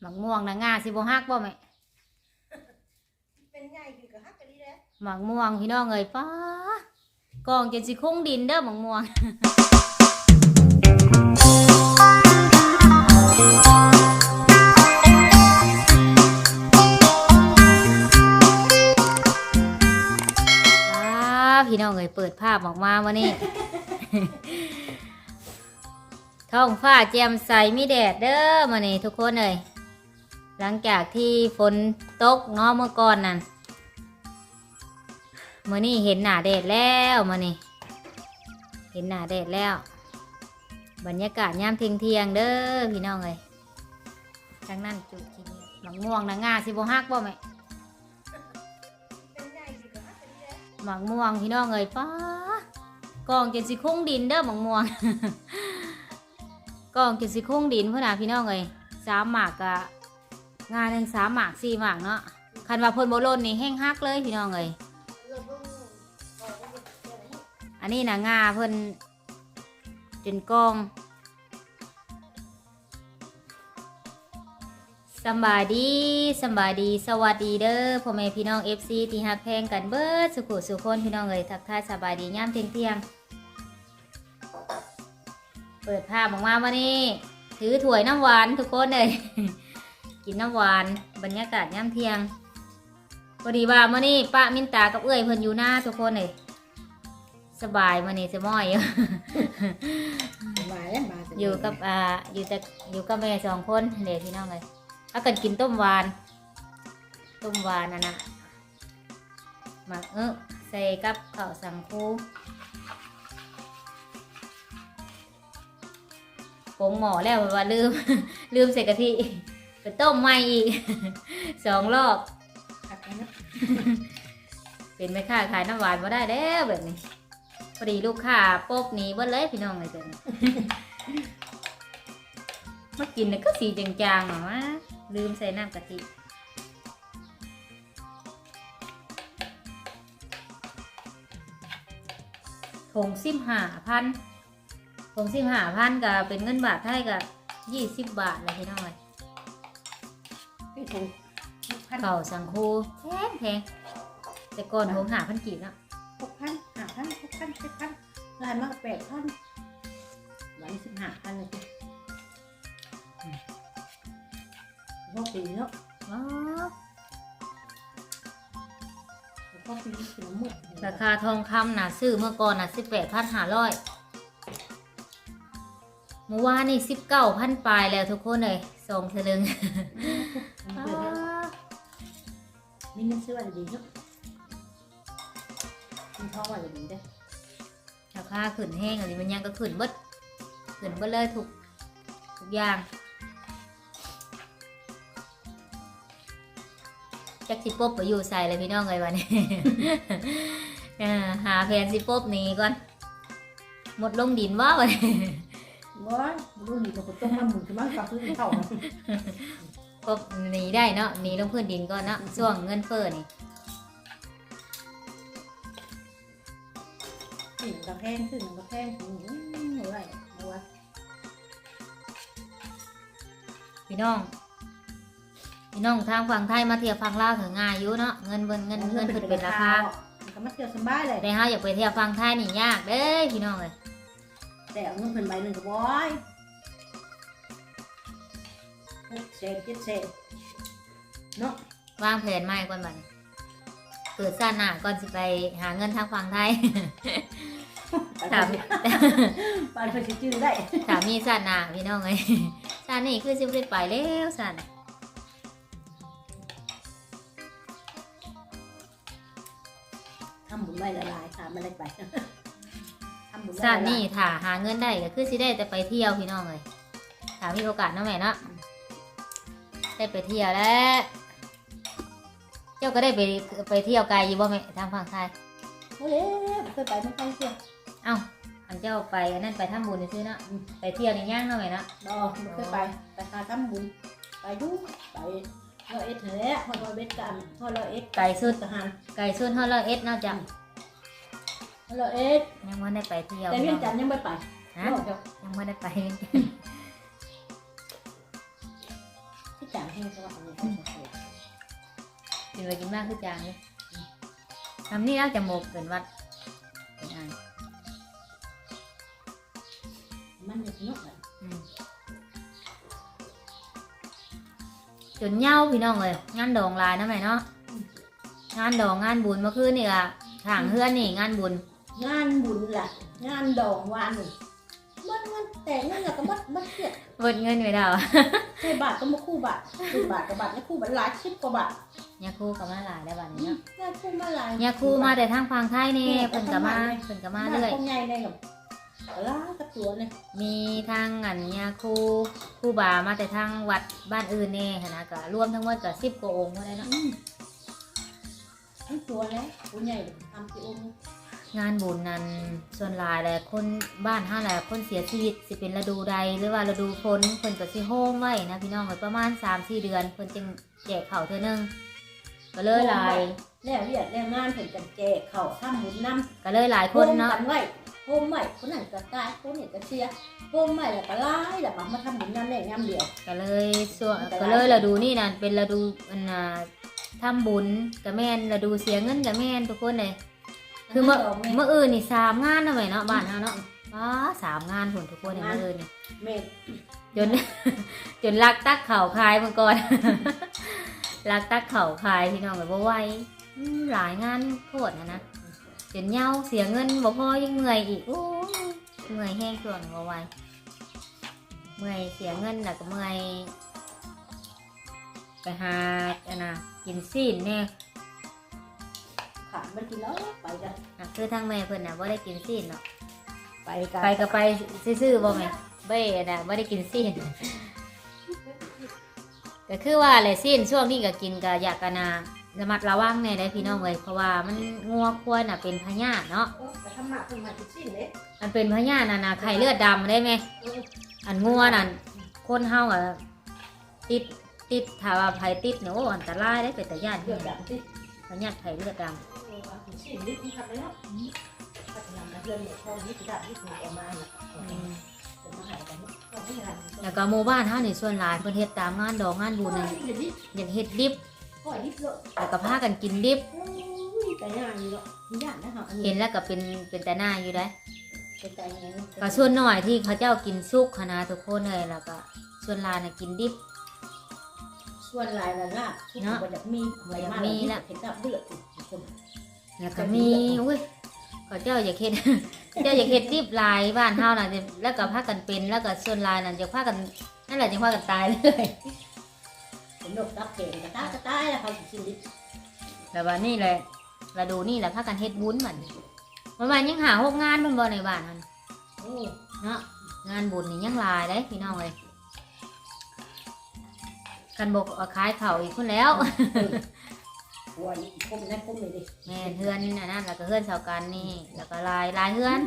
หมักม่วงนะงาสิบ่ฮักบ่แม่เป็นใหญ่คือกับฮักกันนี่แหละหมักม่วงพี่น้องเอ้ยป้ากองจนสิคงดินเด้อหมักม่วงอ้าพี่น้องเอ้ยเปิดภาพออกมาวันนี้ท้องฟ้าแจ่มใสมีแดดเด้อมานี่ทุกคนเลย หลังจากที่ฝนตกเนาะเมื่อก่อนนั่นมื่อนี้เห็นหน้าแดดแล้วมานี่เห็นหน้าแดดแล้ว บรรยากาศยามเที่ยงเทียงๆเด้อพี่น้องเลยทางนั้นจุดกินเนี่หมักม่วงนะงาสิบ่ฮักบ่แม่เป็นใหญ่คือกับฮักกันนี่แหละหมักม่วงพี่น้องเอ้ยป้ากองจนสิคงดินเด้อหมักม่วงกองจนสิคงดินเพื่อนน่ะพี่น้องเอ้ยสามหมากกะ งานหนึ่งสามหมากสี่หมากเนาะคันว่าเพิ่นบ่ล่นนี่แห้งฮักเลยพี่น้องเอ้ยอันนี้นนี้นะงาเพิ่นจนกองสบายดีสบายดีสวัสดีเด้อพ่อแม่พี่น้อง FC ที่ฮักแพงกันเบิดสุขุสุขคนพี่น้องเอ้ยทักทายสบายดีย่ามเที่ยงเที่ยงเปิดภาพออกมาวันนี้ถือถ้วยน้ำหวานทุกคนเลย กินน้ำหวาน บรรยากาศย่ามเที่ยงพอดีว่ามื่อนี้ป้ามินตากับเอ้ยเพิ่นอยู่หน้าทุกคนเลยสบายมานี่สมอยอยู่มาแล้วมาแต่อยู่กับอ่าอยู่แต่อยู่กับแม่สองคนเด็กพี่น้องเลยเอากันกินต้มหวาน ต้มหวานน่ะนะหมักเออใส่กับข้าวสังคูผงหมอแล้วว่าลืม ลืมใส่กะทิ ไปต้มใหม่อีก สองรอบฮักกันนะเป็นไม่ค่าขายน้ำหวานมาได้แล้วแบบนี้ พอดีลูกค้าปบหนีเบิ้เลยพี่น้องเลยเกินมากินน่ะก็สีจางๆหรอวะลืมใส่น้ำกะทิถงสิบห้าพันถงสิบห้าพันก็เป็นเงินบาทไทยก็ยี่สิบบาทเลยพี่น้องเลย พี่ถูกพันเก่าสังคูแพงแพงแต่ก่อนถงหาพันกีบเนาะหกพันห้าพันหกพันเจ็ดพันลายมากแปดพันวันนี้สิบห้าพันเลยจ้ะอืมพวกปีเนาะว้าวพวกปีนี่เป็นหมดราคาทองคำน่ะซื้อเมื่อก่อนน่ะสิบแปดพันห้าร้อยเมื่อวานนี่สิบเก้าพันปลายแล้วทุกคนเลยสองสลึง มีเงินซื้ออะไรดีเนาะมีทองอะไรดีด้ราคาขึ้นแห้งอะไรมันยังก็ขึ้นบดขึ้นบดเลยทุกทุกอย่างจักสิปบไปอยู่ใส่เลยพี่น้องเลยวันนี้หาแผนสิปบนี้ก่อน หมดลงดินว่าวันนี้ว้ายรุ่นก็ต้องมาหมุนขึ้นมากับซื้อเท่า ปบหนีได้เนาะหนีลงพื้นดินก่อนเนาะช่วงเงินเฟ้อนี่ถึงกระแพงถึงกระแพงถึงอะไรเอาวะพี่น้อง พี่น้องทางฝั่งไทยมาเที่ยวฝั่งลาวถึงง่ายอยู่เนาะเงินเบิ่นเงินเงินเพิ่นเป็นราคามันก็มาเที่ยวสบายเลยแต่เฮาอยากไปเที่ยวฝั่งไทยนี่ยากเด้อพี่น้องเอ้ยแต่เอาเงินเพิ่นใบหนึ่งก็บ่อย หกเศษเจ็ดเศษเนาะวางแผนใหม่ก่อนบัดนี้เกิดซ่าหน้าก่อนสิไปหาเงินทางฝั่งไทย ถาม ปานเพิ่นสิจื้อได้ถามมีซ่าหน้าพี่น้องเอ้ยซ่านี่คือสิบ่ได้ไปแล้วซ่าน่ะทำบุญไว้ละลายถามอะไรไปทำบุญไว้ซ่าละลายนี่ถ้าหาเงินได้ก็คือสิได้แต่ไปเที่ยวพี่น้องเอ้ยถ้ามีโอกาสเนาะแม่เนาะ ได้ไปเที่ยวแล้ว เจ้าก็ได้ไปไปเที่ยวไกลอยู่บ่แม่ทางฝั่งไทยโอ้ยเคยไปไม่ไปเที่ยวเอ้าอันเจ้าไปอันนั้นไปทำบุญซื้อเนาะไปเที่ยวในย่างเนาะแม่เนาะดอกไม่เคยไปไปหาทำบุญไปดูไปร้อเอ็ดแหละพอร้อยเอ็ดกันพอร้อยเอ็ดไก่สุดทหารไก่สุดฮอลเอ็ดนาะจ้ะพอร้อยเอ็ดยังไม่ได้ไปเที่ยวแต่เวียงจันยังไม่ไปฮะยังไม่ได้ไป ห้งสลับอันนี้ก็จะเสียกินไปกินมากคือจางเลยทำนี่แล้วจะโมกเกินวัดเป็นอันมันจะเนาะอะอืมจนเหย้าพี่น้องเลยงานดองหลายนะแม่เนาะงานดองงานบุญเมื่อคืนนี่ล่ะทางเพื่อนนี่งานบุญ งานบุญล่ะ งานดองวานนี่ มันมันแต่งนั่นแหละก็มัดมัดเสียเบิดเงินไปแล้วใช่บาทก็มาคู่บาทสิบบาทกับบาทนี่คู่บาทหลายสิบกว่าบาทยาคูกับมาหลายได้วบัดนี้เนาะงานคู่มาหลายยาคูมาแต่ทางฝั่งไทยนี่เพิ่นก็มาเพิ่นก็มาเรื่อยบ้นคงใหญ่ได้กับล้างกับตัวเนี่ยมีทางอันยาคูครูบามาแต่ทางวัดบ้านอื่นนี่หั้นนะก็รวมทั้งหมดก็สิบกว่าองค์บ่ได้เนาะอืมทั้งตัวแล้วตัวใหญ่ทำกี่องค์ งานบุญนั้นส่วนหลายแหละคนบ้านห้าแหละคนเสียชีวิตสิเป็นฤดูใดหรือว่าฤดูฝนเพิ่นก็สิโฮมไว้นะพี่น้องไว้ประมาณ3-4เดือนเพิ่นจึงแจกข้าวเทื่อนึงก็เลยหลายแล้วเรียกแล้วงานเพิ่นกันแจกข้าวทำบุญนำก็เลยหลายคโฮนมเนาะกันไว้โฮมไว้คนนั้นก็ตายคนนี้ก็เสียโฮมไว้แล้วก็หลายแล้วก็มาทำบุญนำแน่ยามเดียวก็เลยส่วนก็เลยฤดูนี่นั่นเป็นฤดูอันน่ะทำบุญก็แม่นฤดูเสียเงินก็แม่นทุกคนเลย คือเมื่อเมื่ออื่นนี่สามงานนะแม่เนาะบ้านเฮาเนาะว้าสามงานผลทุกคนในเมื่ออื่นนี่แม่จน จนลักตักเข่าคายมาก่อนลักตักเข่าคายพี่น้องแบบว่าไหวอืมหลายงานโคตรนะนะจนเหย้าเสียเงินบ่พอยังเมื่อยอีกโอ้ยเมื่อยแห้งส่วนบ่ไหวเมื่อยเสียเงินแล้วก็เมื่อยไปหาอันนะกินซีนแน่ขาด มันกินแล้วไปกันอะคือทางแม่เพิ่นน่ะบ่ได้กินซีนเนาะไปกันไปก็ไปซื่อๆบ่แม่เบ้น่ะบ่ได้กินซีนก็คือว่าแหละซีนช่วงนี้ก็กินก็อยากกันนะระมัดระวังแน่ได้พี่น้องเลยเพราะว่ามันงัวควรน่ะเป็นพยาธิเนาะแต่ทำหมักทำหมักกินสิ้นเลยมันเป็นพยาธิน่ะนะไข้เลือดดำได้ไหมอันงัวน่ะคนเฮาอะติดติดถ้าว่าไผติดเนี่ยโอ้อันตรายได้เป็นแต่ญาติเดือดแบบที่พยาธิไข้เลือดด กินสิ้นนิดนึงครับเลยเนาะพัฒนาการเรื่องเนี่ยช่องนี้จะที่ถูกออกมาเนี่ยำอืมจะมาหายกันก็ไม่ทันแล้วก็หมู่บ้านเฮานี่ส่วนหลายเพิ่นเฮ็ดตามงานดอกงานบุญนั่นเดี๋ยวนี้อย่างเฮ็ดดิบปล่อยนิดเลยแล้วก็พากันกินดิบ แต่ย่างนี้เนาะย่างนะคะอันเห็นี้นแล้วก็เป็นเป็นแต่หน้าอยู่ได้เป็นใจยังไงก็ส่วนหน่อยที่เขาเจ้ากินซุกคณะทุกคนเลยแล้วก็ส่วนหลายน่ะกินดิบ ส่วนลายละลาบที่มันจะมีอะไรมากเห็นกับเดือดคน แล้วก็มีอุ้ยเขาเจ้าอยากเฮ็ดเจ้าอยากเฮ็ดดิบหลายบ้านเฮาน่ะจะแล้วก็พากันเป็นแล้วก็ส่วนหลายน่ะจะพากันนั่นแหละจะพากันตายเลยผมนกตับเก่งกระต้ากระต้ายแล้วเขากินดิแต่ว่านี่แหละฤดูนี่แหละพากันเฮ็ดบุญมันมันมันยังหาหกงานมันบ่ในบ้านมันโอ้เนาะงานบุญนี่ยังหลายเด้พี่น้องเอ้ยกันบอกว่าขายข้าวอีกคนแล้ว หัวนี่คมนะคมเลยดิแม่นเฮือนอันนั้นแล้วก็เฮือนชาวกันนี่ แล้วก็ลายลายเฮือน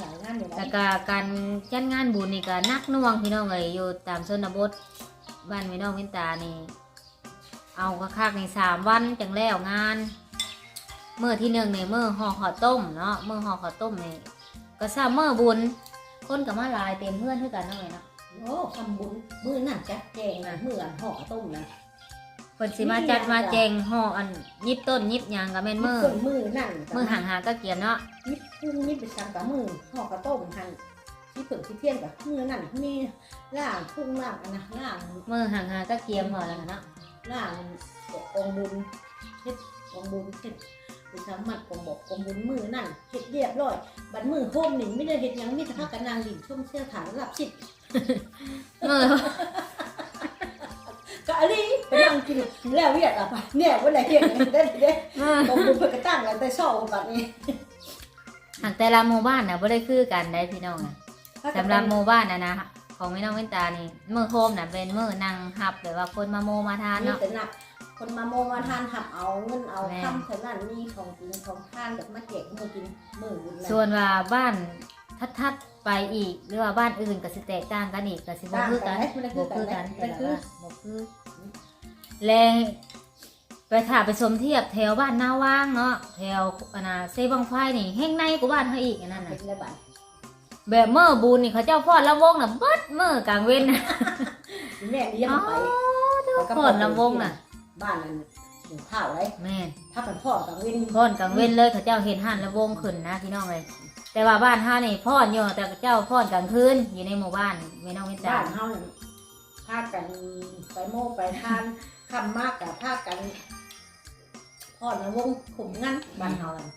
หลายงานอยู่แล้แล้ววก็การจัดงานบุญนี่ก็หนักหน่วงพี่น้องเอ้ยอยู่ตามชนบทบ้านพี่น้องเวินตานี่ เอาคักๆในสามวันจังแล้วงานเมื่อที่หนึ่งในเมื่อห่อข้าวต้มเนาะเมื่อห่อข้าวต้มนี่ก็ทราบเมื่อบุญคนก็มาหลายเต็มเพื่อนเท่ากันเนาะเอ้ยเนาะโอ้ทำบุญมือนั่นจัดแจงนะมืออันห่อต้มนะ พิ่นสิมาจัดมาแจงห่ออันยิบต้นยิบหยางก็แม่นมือคนมือนั่นมือห่างหาก็เกียนเนาะนิดพุ่งนิดไปสั่งกับมือห่อกระต้มหันที่เปิดที่เทียนกับมือนั่นมีล่างพุ่งล่างอันนะล่างมือห่างหาก็เกียมพอแล้วเนาะล่างกองบุญเฮ็ดกองบุญเฮ็ดไปสามัดกองบอกกองบุญมือนั่นเฮ็ดเรียบร้อยบัดมือโฮมนี่ไม่ได้เฮ็ดหยังมีแต่พักกันนางดิ่งช่วงเสื้อฐานรับสิทธิ์มือก็อันนี้ไป นั่งกินแล้วเวียดอะเนี่ยวันไหนเที่ยงได้ได้มือกองบุญเพิ่นก็ตั้งกันแต่เช้าบัดนี้หากแต่ละหมู่บ้านน่ะบ่ได้คือกันได้พี่น้องน่ะสำหรับหมู่บ้านนะนะของพี่น้องเว้นตานี่มือโฮมน่ะเป็นมือนั่งหับแบบว่าคนมาโมมาทานนี่เนาะแต่หนักคนมาโมมาทานหับเอาเงินเอาแม่คำเท่านั้นมีของกินของทานแบบมาแจกมือกินมือบุญส่วนว่าบ้านทัดๆไปอีกหรือว่าบ้านอื่นก็สิแตกต่างกันอีกก็สิบ่ต่างคือกักันนไหมมันคืบ่อกัคืนอไหมกันมัแต่นละคือว่าบ่คือ แล้วไปถ่าไปสมเทียบแถวบ้านนาว่างเนาะแถวอันน่ะเซบังไฟนี่แห้งในกว่าบ้านเฮาอีกอันนั้นเป็น่ะนอะไรบ้างแบบเมื่อบุญนี่เขาเจ้าฟ้อนละวงน่ะเบิดมื้อกลางเว้นน่ะแม่เลี้ยงอ๋อไปพ่อนลำวงน่ะ บ้านนั้นอยู่ข้าวไรแม่นถ้ากันพ่อกับเว้นพ่อนกลางเว้นเลยเขาเจ้าเห็นหันระวงขึ้นนะพี่น้องเลยแต่ว่าบ้านห้านี่พ่อนอยู่แต่เจ้าพ่อนกลางคืนอยู่ในหมู่บ้านไม่น้องวิจาบ้านรณ์เฮาเนี่ยพากันไปโม่ไปทาน คำมากกับพากันพ่อลำวงขุมงั้นบ้านเฮาน่ะ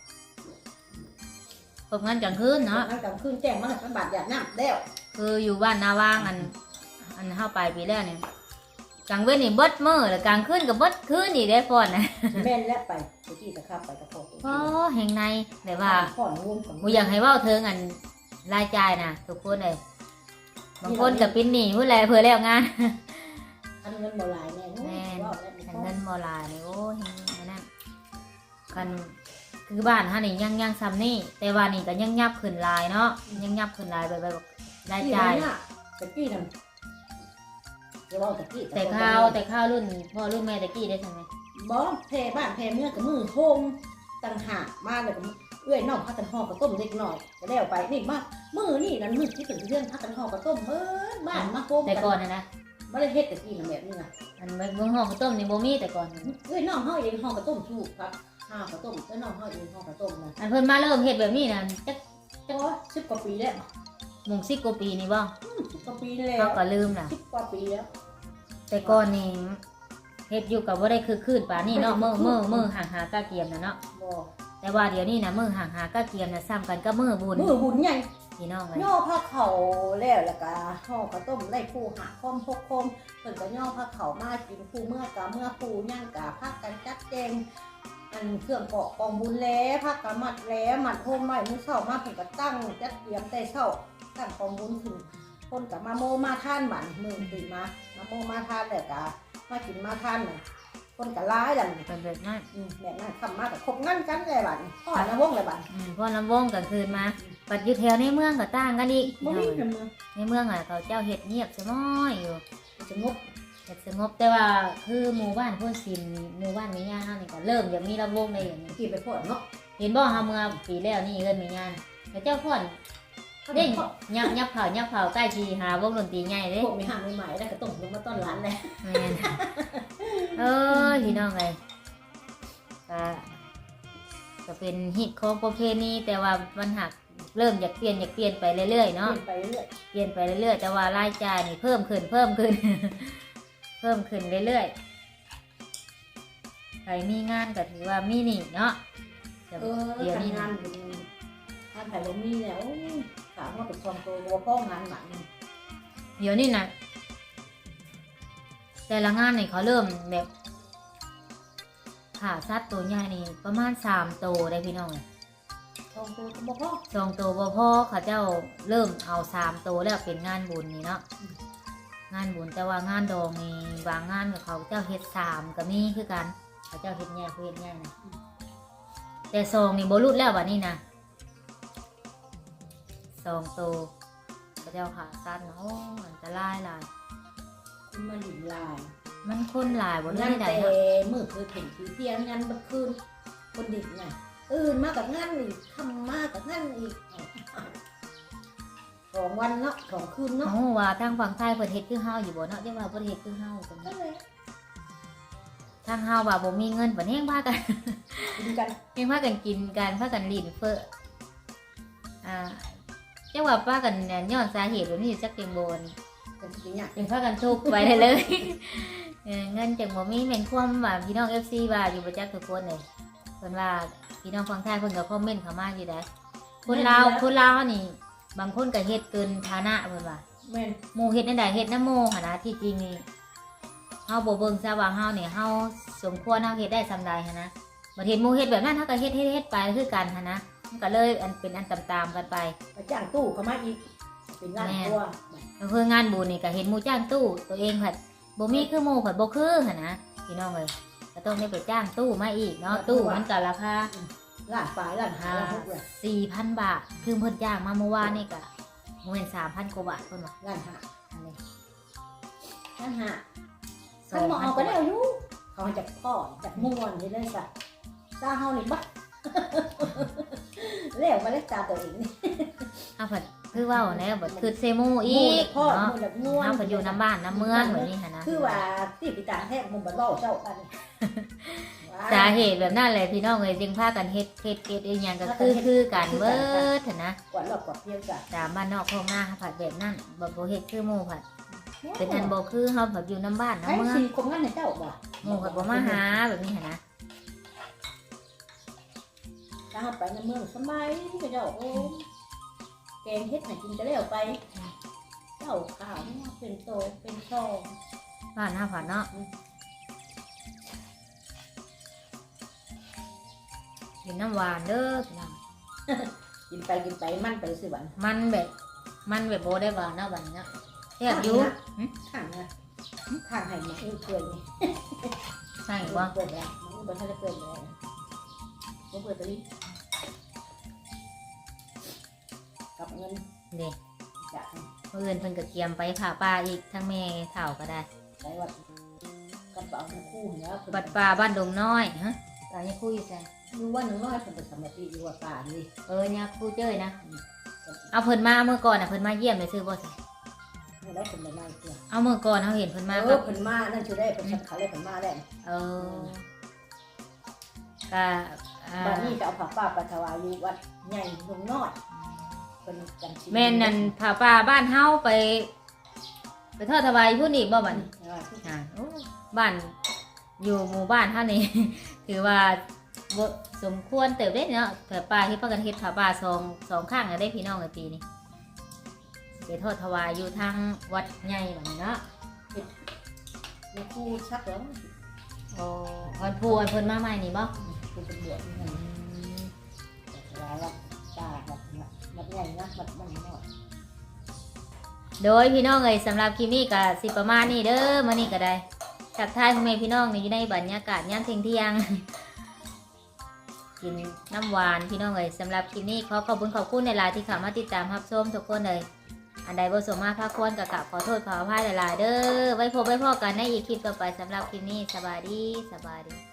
พบงั้นกลางคืนเนาะงั้นกลางคืนแจ้งมาให้บาดหยาดน้ำแล้วคืออยู่บ้านนาว่างอัน อันเข้าไปปีแรกเนี่ยกลางเว้นนี่เบิดมือแล้วกลางคืนก็เบิดคืนอีกได้พ่อนนะแม่นแล้วไปไปที่ตะขับไปตะโพกพ่อแห่งในแต่ว่าพ่อลำวงกับกูอยากให้เว่าเทิงอันรายจ่ายนะทุกคนเลยบางคนกับปิ้นหนีพูดอะไรเพื่อแล้วงานอัน เงินบ่หลายแน่นู้นแม่นว่าแล้วนี่แต่พ่อเงินบอลายนี่โอ้ยอันนั่นกันคือบ้านฮะนี่ยังยังซ้ำนี่แต่ว่านี่ก็ยังยับขึ้นหลายเนาะยังยับขึ้นหลายไปไปรายจ่าย ที่นั่นน่ะตะกี้นั่นเดี๋ยวว่าตะกี้แต่ข้าวแต่ข้าวรุ่นพ่อรุ่นแม่ตะกี้ได้ใช่ไหมบ่แพ่บ้านแพ่เมื่อกับมือโฮมต่างหากมาเลยกับเอื้อยน้องพักกันห่อกับต้มเล็กหน่อยก็แล้วไปนี่มามือนี่นั่นมือที่ถึงเรื่องพักกันห่อกับต้มเบิดบ้านมาโฮมแต่ก่อนนะนะ บ่ได้เฮ็ดตะกี้น่ะแบบนี้นะอันเบิ่งห้องข้าวต้มนี่บ่มีแต่ก่อนเอ้ยน้องเฮาเองห่อกับต้มถูกครับห่อกับต้มแล้วน้องเฮาเองห่อกับต้มนะอันเพิ่นมาเริ่มเฮ็ดแบบนี้นะจักจังว่า10กว่าปีแล้วหมุงสิบกว่าปีนี่บ่อืม10กว่าปีแล้วเขาก็ลืมล่ะ10กว่าปีแล้ว แต่ก่อนนี่เฮ็ดอยู่กับบ่ได้คือคืนป่านนี่เนาะมื้อมื้อมื้อห่างหากะเกียมน่ะเนาะบ่แต่ว่าเดี๋ยวนี้นะมื้อห่างหากะเกียมน่ะซ้ำกันกับมื้อบุญมือบุญใหญ่ พี่น้องเอ้ยย่อผ้าเขาแล้วแล้วก็ห่อข้าวต้มไล่ผู้หาคอมพกคมเพิ่นก็ย่อผ้าเขามากินผู้เมื่อกะเมื่อผู้ย่างกะพักกันจัดแจงอันเครื่องเกาะกองบุญแล้วพักกะมัดแล้วมัดโฮมไว้มื้อเช้ามาเพิ่นก็ตั้งจัดเตรียมแต่เช้าตั้งกองบุญขึ้นคนก็มาโมมาทานบัดมื้อตื่นมามาโมมาทานแล้วก็มากินมาทานน่ะคนก็ร้ายดังเป็นแบบนั้นอืมแบบนั้นทำมาก็ครบงั้นกันเลยบัดพ่อนะวงเลยบัดอืมพอลำวงกลางคืนมา ปัดอยู่แถวในเมืองก็ต่างกันอีกบ่มีกันมือในเมืองอะเขาเจ้าเฮ็ดเงียบสม้อยอยู่สงบเฮ็ดสงบแต่ว่าคือหมู่บ้านพุ่นสินหมู่บ้านมีญาเฮานี่ก็เริ่มอยากมีลำวงได้อย่างนี้กินไปพอดเนาะเห็นบ่เฮาเมื่อปีแล้วนี่เอิ้นมีญาแต่เจ้าพ่อนเด้เด้งยับยับเผายับเผาใกล้ทีหาวงดนตรีใหญ่เด้พวกมีห้างใหม่ๆแล้วก็ต้มลงมาต้อนร้านเลยแม่นเอ้ยพี่น้องเลยก็ก็เป็นฮิตของประเพณีแต่ว่ามันหัก เริ่มอยากเปลี่ยนอยากเปลี่ยนไปเรื่อยๆเนาะเนาะไปเรื่อยเปลี่ยนไปเรื่อยๆ แต่ว่ารายจ่ายนี่เพิ่มขึ้นเพิ่มขึ้น เพิ่มขึ้นเรื่อยๆ ใครมีงานก็ถือว่ามีนี่เนาะแต่เออเดี๋ยวนี้ทำงานะนเป็นทานไผ่ลมมีแล้วถามว่าเป็นความตัววัวป้องงานหมันเดี๋ยวนี้นะแต่ละงานนี่เขาเริ่มแบบขาซัดตัวใหญ่นี่ประมาณสามตัวได้พี่น้องเลย ทองตัวก็บอกพ่อสองตัวบ่พอเขาเจ้าเริ่มเอาสามตัวแล้วเป็นงานบุญนี่เนาะงานบุญแต่ว่างานดองนี่บางงานกับเขาเจ้าเฮ็ดสามก็มีคือกัน เขาเจ้าเฮ็ดใหญ่เขาเฮ็ดใหญ่นะแต่สองนี่บ่รุดแล้ววันนี้นะสองตัวเขาเจ้าขาสั้นเนาะโอ้อันตรายหลาย คุณมาหลินลายมันคนหลายบนงานี้นได้แต่เนาะมือคือเพ่งคือเที่ยงงานบัดคืนคนดิบไง อื่นมากับงานอีกทำมากับงานอีกสองวันเนาะสองคืนเนาะเอ้าว่าทางฝั่งใต้เพิ่นเฮ็ดคือเฮาอยู่บ่เนาะเดี๋ยวว่าเพิ่นเฮ็ดคือเฮาจังก็เลยทางเฮาว่าบ่มีเงินเพิ่นแฮงพากันกินกันเฮงพากันกินกันพากันลิ้นเฟ้ออ่าจังว่าพากันเนี่ยย้อนสาเหตุว่านี่จักจังบ่นกันกินเนี่ยจังพากันทุกข์ไปได้เลยเออเงินจังบ่มีแม่นความว่าพี่น้อง FC ว่าอยู่บ่จักทุกคนเลยเพิ่นว่าพี่น้องฝั่งใต้เพิ่นก็คอมเมนต์เข้ามาอยู่ได้คนลาวคนลาวนี่ บางคนก็เฮ็ดเกินฐานะเพิ่นว่าแม่นหมู่เฮ็ดนั่นใดเฮ็ดน้ำโมหั่นนะที่จริงนี่เฮาบ่เบิ่งซะว่าเฮานี่เฮาสมควรเฮาเฮ็ดได้ซำใดหั่นนะบ่เห็นหมู่เฮ็ดแบบนั้นเฮาก็เฮ็ดเฮ็ดเฮ็ดไปคือกันหั่นนะมันก็เลยอันเป็นอันตามๆกันไปไปจ้างตู้เขามาอีกเป็นงานตัวก็คืองานบุญนี่ก็เห็นหมู่จ้างตู้ตัวเองผัดบ่มีคือหมู่ผัดบ่คือหั่นนะพี่น้องเอ้ย ก็ต้องได้ไปจ้างตู้มาอีกเนาะตู้มันก็ราคาร้านฝ่ายร้านหาร้านทุกเลย4,000บาท คือเพิ่นจ้างมาเมื่อวานนี่ก็บ่แม่น3,000กว่าบาทเพิ่นว่าร้านหาอันนี้ร้านหาสท่านหมอพัเอากก็ว่าได้อายุเขาให้จากพ่อจากม่วนนี่เลยสัตว์ตาเฮานี่บักแล้วมาเล็กตาตัวเองนี่เอาผัด คือเว่าแล้วบ่คือเซมูอีหมู่กพ่อหเนาะมู่แบบง่วงเฮาก็อยู่น้ำบ้านน้ำเมืองแบบนี้หั่นนะคือว่าที่ปีตางแท้มึงบ่เล่าเจ้ากันว่าสาเหตุแบบนั้นแหละพี่น้องเอ้ยจึงพากันเฮ็ดเฮ็ดเฮ็ดอีหยังก็คือคือกันเบิดหั่นนะกว่าเรากว่าเพียงกันตามบ้านนอกของหน้าผัดแบบนั้นบ่บ่เฮ็ดคือหมู่ผัดเป็นอันบ่คือเฮาผัดอยู่น้ำบ้านไอ้น้ำเมืองสีคงงั้นให้เจ้าบ่หมู่ผัดบ่มาหาแบบนี้หั่นนะ ถ้าเฮาไปในเมืองสมัยก็เจ้าโอ้ แกงเฮ็ดให้กินก็แล้วไปเจ้าข้าวเนี่ยเป็นโตเป็นซองบ้านเฮาผัดเนาะกินน้ำหวานเด้อพี่น้องกินไปกินไปมันไปสิวันมันแบบ มันแบบโบได้หวานเนาะบัดนี้เนาะแซ่บอยู่หึข้างนะข้างให้มันอื้อเปื่อยนี่ใช่บ่เปื่อยแล้วมันบ่ทันได้เปื่อยแล้วบ่เปื่อยตัว กับเงินเด้จากเพื่อนเพิ่นก็เตรียมไปผ่าป่าอีกทั้งแม่เฒ่าก็ได้ได้วัดกระเป๋าทั้งคู่เนี่ยบัดป่าบ้านดงน้อยฮะตอนนี้คุยใส่รู้ว่าหนึ่งน้อยเป็นสมาธิอยู่ว่าป่านี่เออเนี่ยคุยเจ้ยนะเอาเพิ่นมาเมื่อก่อนน่ะเพิ่นมาเยี่ยมเลยซื้อบ่ใส่ไม่ได้เป็นอะไรเพื่อเอาเมื่อก่อนเฮาเห็นเพิ่นมาเอกัอบเพิ่นมานั่นชื่อได้เป็นสักขาเลยเพิ่นมาแล้วเออก็อ่าบ้านนี้ก็เอาผักป้าไปถวายอยู่วัดใหญ่หลวงน้อย เป็นจังแม่นนั่นผ่าป่าบ้านเฮาไป ไปทอดถวายผู้นี่บ่บัดนี้อ่าโอ้บ้านอยู่หมู่บ้านเท่านี้ถือว่าบ่สมควรเติบได้เนาะเผื่อปลาที่ประกันเฮ็ดผาป่าสองสองข้างก็ได้พี่น้องในปีนี้ไปทอดถวายอยู่ทางวัดใหญ่แบบนี้เนาะมีครูชักแล้วโอ้วันพูวันเพิ่นมาใหม่นี่บ่ ครูเป็นเดือดนี่นะ ใหญ่นะวัดบ้านน้อยโดยพี่น้องเอ้ยสำหรับคลิปนี้ก็สิประมาณนี้เด้อมื้อนี้ก็ได้ทักทายพ่อแม่พี่น้องนี่อยู่ในบรรยากาศยามเที่ยงเที่ยงกินน้ำหวานพี่น้องเอ้ยสำหรับคลิปนี้ขอขอบคุณขอบคุณในหลายที่เข้ามาติดตามรับชมทุกคนเลยอันใดบ่สมมาพระควรกับกราบขอโทษขออภัยหลายๆเด้อไว้พบไว้พอกันในอีกคลิปต่อไปสำหรับคลิปนี้สบายดีสบายดี